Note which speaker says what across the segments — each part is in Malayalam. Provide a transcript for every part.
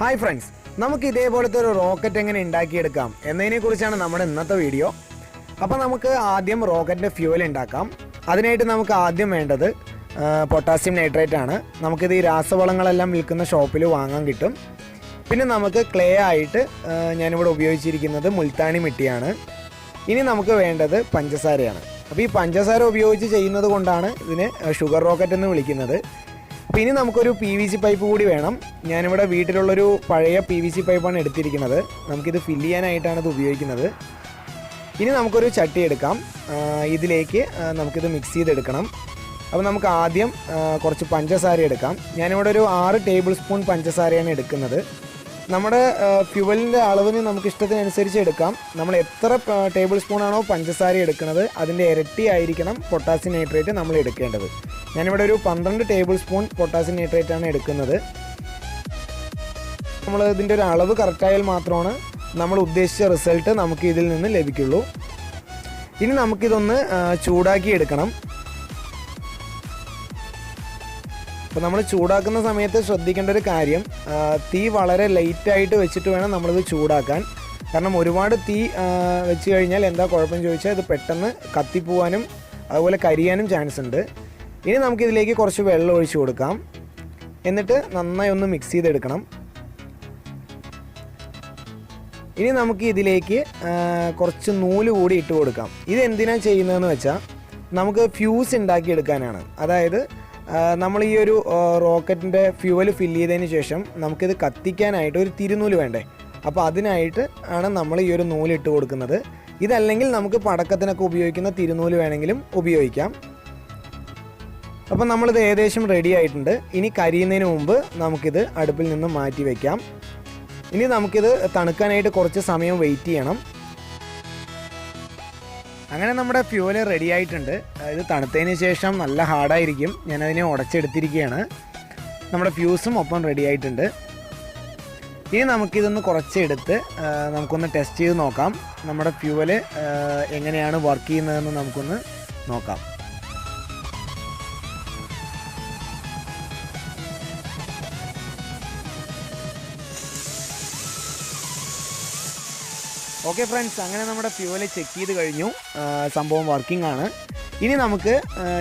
Speaker 1: ഹായ് ഫ്രണ്ട്സ് നമുക്ക് ഇതേപോലത്തെ ഒരു റോക്കറ്റ് എങ്ങനെ ഉണ്ടാക്കിയെടുക്കാം എന്നതിനെ കുറിച്ചാണ് നമ്മുടെ ഇന്നത്തെ വീഡിയോ അപ്പോൾ നമുക്ക് ആദ്യം റോക്കറ്റിന്റെ ഫ്യൂവൽ ഉണ്ടാക്കാം. അതിനായിട്ട് നമുക്ക് ആദ്യം വേണ്ടത് പൊട്ടാസ്യം നൈട്രേറ്റ് ആണ്. നമുക്കിത് ഈ രാസവളങ്ങളെല്ലാം വിൽക്കുന്ന ഷോപ്പിൽ വാങ്ങാൻ കിട്ടും. പിന്നെ നമുക്ക് ക്ലേ ആയിട്ട് ഞാനിവിടെ ഉപയോഗിച്ചിരിക്കുന്നത് മുൽത്താണി മിട്ടിയാണ്. ഇനി നമുക്ക് വേണ്ടത് പഞ്ചസാരയാണ്. അപ്പോൾ ഈ പഞ്ചസാര ഉപയോഗിച്ച് ചെയ്യുന്നത് കൊണ്ടാണ് ഇതിന് ഷുഗർ റോക്കറ്റ് എന്ന് വിളിക്കുന്നത്. അപ്പോൾ ഇനി നമുക്കൊരു പി വി സി പൈപ്പ് കൂടി വേണം. ഞാനിവിടെ വീട്ടിലുള്ളൊരു പഴയ പി വി സി പൈപ്പാണ് എടുത്തിരിക്കുന്നത്. നമുക്കിത് ഫില്ല് ചെയ്യാനായിട്ടാണ് ഇത് ഉപയോഗിക്കുന്നത്. ഇനി നമുക്കൊരു ചട്ടി എടുക്കാം. ഇതിലേക്ക് നമുക്കിത് മിക്സ് ചെയ്തെടുക്കണം. അപ്പോൾ നമുക്ക് ആദ്യം കുറച്ച് പഞ്ചസാര എടുക്കാം. ഞാനിവിടെ ഒരു ആറ് ടേബിൾ സ്പൂൺ പഞ്ചസാരയാണ് എടുക്കുന്നത്. നമ്മുടെ ഫ്യുവലിന്റെ അളവിന് നമുക്ക് ഇഷ്ടത്തിനനുസരിച്ച് എടുക്കാം. നമ്മൾ എത്ര ടേബിൾ സ്പൂണാണോ പഞ്ചസാര എടുക്കുന്നത് അതിന്റെ ഇരട്ടി ആയിരിക്കണം പൊട്ടാസ്യം നൈട്രേറ്റ് നമ്മൾ എടുക്കേണ്ടത്. ഞാനിവിടെ ഒരു പന്ത്രണ്ട് ടേബിൾ സ്പൂൺ പൊട്ടാസ്യം നൈട്രേറ്റ് ആണ് എടുക്കുന്നത്. നമ്മൾ ഇതിന്റെ ഒരു അളവ് കറക്റ്റായാൽ മാത്രമാണ് നമ്മൾ ഉദ്ദേശിച്ച റിസൾട്ട് നമുക്ക് ഇതിൽ നിന്ന് ലഭിക്കുള്ളൂ. ഇനി നമുക്കിതൊന്ന് ചൂടാക്കി എടുക്കണം. അപ്പോൾ നമ്മൾ ചൂടാക്കുന്ന സമയത്ത് ശ്രദ്ധിക്കേണ്ട ഒരു കാര്യം തീ വളരെ ലൈറ്റായിട്ട് വെച്ചിട്ട് വേണം നമ്മളിത് ചൂടാക്കാൻ. കാരണം ഒരുപാട് തീ വെച്ച് കഴിഞ്ഞാൽ എന്താ കുഴപ്പം ചോദിച്ചാൽ ഇത് പെട്ടെന്ന് കത്തിപ്പോവാനും അതുപോലെ കരിയാനും ചാൻസ് ഉണ്ട്. ഇനി നമുക്കിതിലേക്ക് കുറച്ച് വെള്ളം ഒഴിച്ചു കൊടുക്കാം. എന്നിട്ട് നന്നായി ഒന്ന് മിക്സ് ചെയ്തെടുക്കണം. ഇനി നമുക്ക് ഇതിലേക്ക് കുറച്ച് നൂൽ കൂടി ഇട്ട് കൊടുക്കാം. ഇത് എന്തിനാണ് ചെയ്യുന്നതെന്ന് വെച്ചാൽ നമുക്ക് ഫ്യൂസ് ഉണ്ടാക്കിയെടുക്കാനാണ്. അതായത് നമ്മൾ ഈ ഒരു റോക്കറ്റിന്റെ ഫ്യൂവൽ ഫില്ല് ചെയ്തതിന് ശേഷം നമുക്കിത് കത്തിക്കാനായിട്ട് ഒരു തിരുനൂൽ വേണ്ടേ? അപ്പോൾ അതിനായിട്ട് ആണ് നമ്മൾ ഈ ഒരു നൂൽ ഇട്ട് കൊടുക്കുന്നത്. ഇതല്ലെങ്കിൽ നമുക്ക് പടക്കത്തിനൊക്കെ ഉപയോഗിക്കുന്ന തിരുനൂൽ വേണമെങ്കിലും ഉപയോഗിക്കാം. അപ്പം നമ്മളിത് ഏകദേശം റെഡി ആയിട്ടുണ്ട്. ഇനി കരിയുന്നതിന് മുമ്പ് നമുക്കിത് അടുപ്പിൽ നിന്ന് മാറ്റി വയ്ക്കാം ഇനി നമുക്കിത് തണുക്കാനായിട്ട് കുറച്ച് സമയം വെയിറ്റ് ചെയ്യണം. അങ്ങനെ നമ്മുടെ ഫ്യൂവൽ റെഡി ആയിട്ടുണ്ട്. ഇത് തണുത്തതിന് ശേഷം നല്ല ഹാർഡായിരിക്കും ഞാനതിനെ ഉടച്ചെടുത്തിരിക്കുകയാണ്. നമ്മുടെ ഫ്യൂസും ഒപ്പം റെഡി ആയിട്ടുണ്ട്. ഇനി നമുക്കിതൊന്ന് കുറച്ചെടുത്ത് നമുക്കൊന്ന് ടെസ്റ്റ് ചെയ്ത് നോക്കാം. നമ്മുടെ ഫ്യൂവൽ എങ്ങനെയാണ് വർക്ക് ചെയ്യുന്നതെന്ന് നമുക്കൊന്ന് നോക്കാം. ഓക്കെ ഫ്രണ്ട്സ് അങ്ങനെ നമ്മുടെ ഫ്യൂവൽ ചെക്ക് ചെയ്ത് കഴിഞ്ഞു. സംഭവം വർക്കിംഗ് ആണ്. ഇനി നമുക്ക്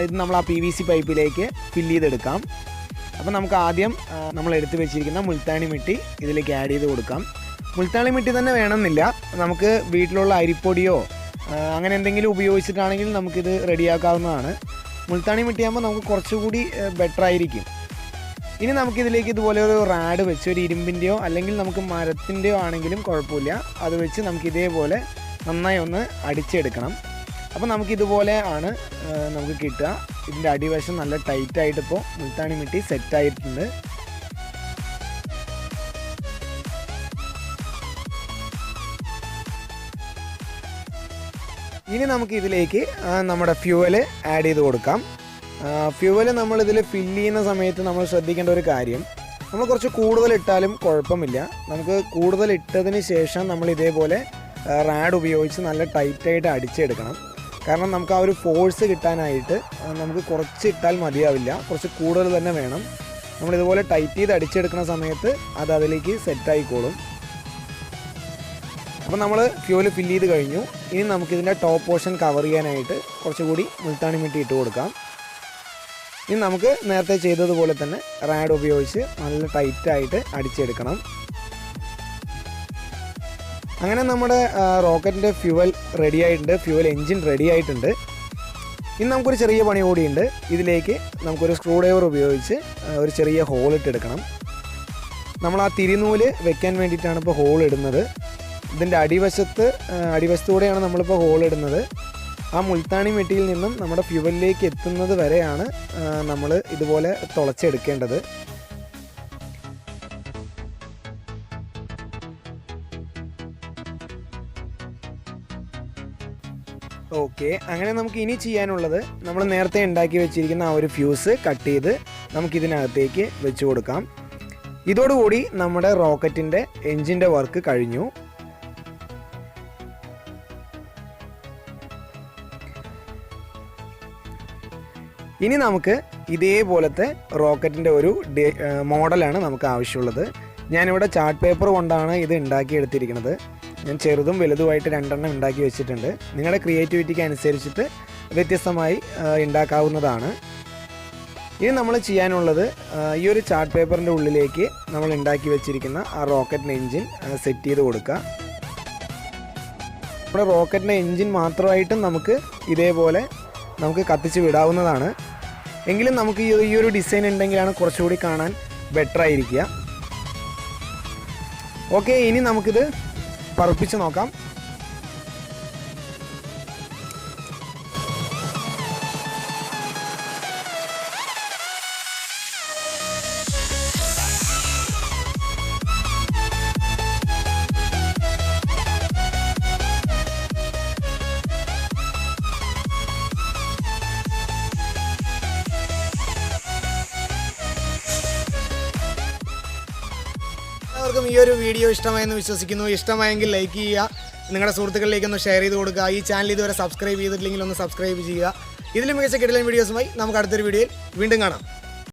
Speaker 1: ഇത് നമ്മൾ ആ പി വി സി പൈപ്പിലേക്ക് ഫില്ല് ചെയ്തെടുക്കാം. അപ്പോൾ നമുക്ക് ആദ്യം നമ്മൾ എടുത്തു വെച്ചിരിക്കുന്ന മുൾത്താണി മിട്ടി ഇതിലേക്ക് ആഡ് ചെയ്ത് കൊടുക്കാം. മുൾത്താണി മിട്ടി തന്നെ വേണമെന്നില്ല. നമുക്ക് വീട്ടിലുള്ള അരിപ്പൊടിയോ അങ്ങനെ എന്തെങ്കിലും ഉപയോഗിച്ചിട്ടാണെങ്കിൽ നമുക്കിത് റെഡിയാക്കാവുന്നതാണ് മുൾത്താണി മിട്ടിയാകുമ്പോൾ നമുക്ക് കുറച്ചുകൂടി ബെറ്റർ ആയിരിക്കും. ഇനി നമുക്കിതിലേക്ക് ഇതുപോലെ ഒരു റാഡ് വെച്ച് ഒരു ഇരുമ്പിന്റെയോ അല്ലെങ്കിൽ നമുക്ക് മരത്തിന്റെയോ ആണെങ്കിലും കുഴപ്പമില്ല. അത് വെച്ച് നമുക്ക് ഇതേപോലെ നന്നായി ഒന്ന് അടിച്ചെടുക്കണം. അപ്പോൾ നമുക്കിതുപോലെ ആണ് നമുക്ക് കിട്ടുക. ഇതിന്റെ അടിവശം നല്ല ടൈറ്റായിട്ട് ഇപ്പോൾ മുൾത്താണി മിട്ടി സെറ്റായിട്ടുണ്ട്. ഇനി നമുക്ക് ഇതിലേക്ക് ആ, നമ്മുടെ ഫ്യൂവൽ ആഡ് ചെയ്ത് കൊടുക്കാം. ഫ്യൂവൽ നമ്മളിതിൽ ഫില്ല് ചെയ്യുന്ന സമയത്ത് നമ്മൾ ശ്രദ്ധിക്കേണ്ട ഒരു കാര്യം നമ്മൾ കുറച്ച് കൂടുതൽ ഇട്ടാലും കുഴപ്പമില്ല. നമുക്ക് കൂടുതൽ ഇട്ടതിന് ശേഷം നമ്മൾ ഇതേപോലെ റാഡ് ഉപയോഗിച്ച് നല്ല ടൈറ്റായിട്ട് അടിച്ചെടുക്കണം. കാരണം നമുക്ക് ആ ഒരു ഫോഴ്സ് കിട്ടാനായിട്ട് നമുക്ക് കുറച്ച് ഇട്ടാൽ മതിയാവില്ല. കുറച്ച് കൂടുതൽ തന്നെ വേണം. നമ്മളിതുപോലെ ടൈറ്റ് ചെയ്ത് അടിച്ചെടുക്കുന്ന സമയത്ത് അത് അതിലേക്ക് സെറ്റായിക്കോളും അപ്പോൾ നമ്മൾ ഫ്യൂവൽ ഫില്ല് ചെയ്ത് കഴിഞ്ഞു. ഇനി നമുക്കിതിന്റെ ടോപ്പ് പോർഷൻ കവർ ചെയ്യാനായിട്ട് കുറച്ചുകൂടി മുൾത്താണി മിട്ടി ഇട്ട് കൊടുക്കാം. ഇനി നമുക്ക് നേരത്തെ ചെയ്തതുപോലെ തന്നെ റാഡ് ഉപയോഗിച്ച് നല്ല ടൈറ്റായിട്ട് അടിച്ചെടുക്കണം. അങ്ങനെ നമ്മുടെ റോക്കറ്റിന്റെ ഫ്യൂവൽ റെഡി ആയിട്ടുണ്ട് ഫ്യൂവൽ എൻജിൻ റെഡി ആയിട്ടുണ്ട് ഇനി നമുക്കൊരു ചെറിയ പണി കൂടിയുണ്ട്. ഇതിലേക്ക് നമുക്കൊരു സ്ക്രൂ ഡ്രൈവർ ഉപയോഗിച്ച് ഒരു ചെറിയ ഹോൾ ഇട്ടെടുക്കണം നമ്മൾ ആ തിരിനൂൽ വെക്കാൻ വേണ്ടിയിട്ടാണ് ഇപ്പോൾ ഹോൾ ഇടുന്നത്. ഇതിന്റെ അടിവശത്ത് അടിവശത്തൂടെയാണ് നമ്മളിപ്പോൾ ഹോൾ ഇടുന്നത്. ആ മുൾത്താണി മെട്ടിയിൽ നിന്നും നമ്മുടെ ഫ്യുവലിലേക്ക് എത്തുന്നത് വരെയാണ് നമ്മൾ ഇതുപോലെ തുളച്ചെടുക്കേണ്ടത്. ഓക്കെ അങ്ങനെ നമുക്ക് ഇനി ചെയ്യാനുള്ളത് നമ്മൾ നേരത്തെ ഉണ്ടാക്കി വെച്ചിരിക്കുന്ന ആ ഒരു ഫ്യൂസ് കട്ട് ചെയ്ത് നമുക്കിതിനകത്തേക്ക് വെച്ച് കൊടുക്കാം. ഇതോടുകൂടി നമ്മുടെ റോക്കറ്റിന്റെ എൻജിന്റെ വർക്ക് കഴിഞ്ഞു. ഇനി നമുക്ക് ഇതേപോലത്തെ റോക്കറ്റിന്റെ ഒരു മോഡലാണ് നമുക്ക് ആവശ്യമുള്ളത്. ഞാനിവിടെ ചാർട്ട് പേപ്പർ കൊണ്ടാണ് ഇത് ഉണ്ടാക്കിയെടുത്തിരിക്കുന്നത്. ഞാൻ ചെറുതും വലുതുമായിട്ട് രണ്ടെണ്ണം ഉണ്ടാക്കി വെച്ചിട്ടുണ്ട്. നിങ്ങളുടെ ക്രിയേറ്റിവിറ്റിക്ക് അനുസരിച്ചിട്ട് വ്യത്യസ്തമായി ഉണ്ടാക്കാവുന്നതാണ്. ഇനി നമ്മൾ ചെയ്യാനുള്ളത് ഈ ഒരു ചാർട്ട് പേപ്പറിന്റെ ഉള്ളിലേക്ക് നമ്മൾ ഉണ്ടാക്കി വെച്ചിരിക്കുന്ന ആ റോക്കറ്റിന്റെ എൻജിൻ സെറ്റ് ചെയ്ത് കൊടുക്കുക. നമ്മുടെ റോക്കറ്റിന്റെ എൻജിൻ മാത്രമായിട്ടും നമുക്ക് ഇതേപോലെ നമുക്ക് കത്തിച്ച് വിടാവുന്നതാണ്. എങ്കിലും നമുക്ക് ഈ ഒരു ഡിസൈൻ ഉണ്ടെങ്കിലാണ് കുറച്ചുകൂടി കാണാൻ ബെറ്റർ ആയിരിക്കുക. ഓക്കെ ഇനി നമുക്കിത് പറപ്പിച്ച് നോക്കാം. എല്ലാവർക്കും ഈ ഒരു വീഡിയോ ഇഷ്ടമായെന്ന് വിശ്വസിക്കുന്നു. ഇഷ്ടമായെങ്കിൽ ലൈക്ക് ചെയ്യുക. നിങ്ങളുടെ സുഹൃത്തുക്കളിലേക്ക് ഒന്ന് ഷെയർ ചെയ്ത് കൊടുക്കുക. ഈ ചാനൽ ഇതുവരെ സബ്സ്ക്രൈബ് ചെയ്തിട്ടില്ലെങ്കിൽ ഒന്ന് സബ്സ്ക്രൈബ് ചെയ്യുക. ഇതിലും മികച്ച കിടലൻ വീഡിയോസുമായി നമുക്ക് അടുത്തൊരു വീഡിയോയിൽ വീണ്ടും കാണാം.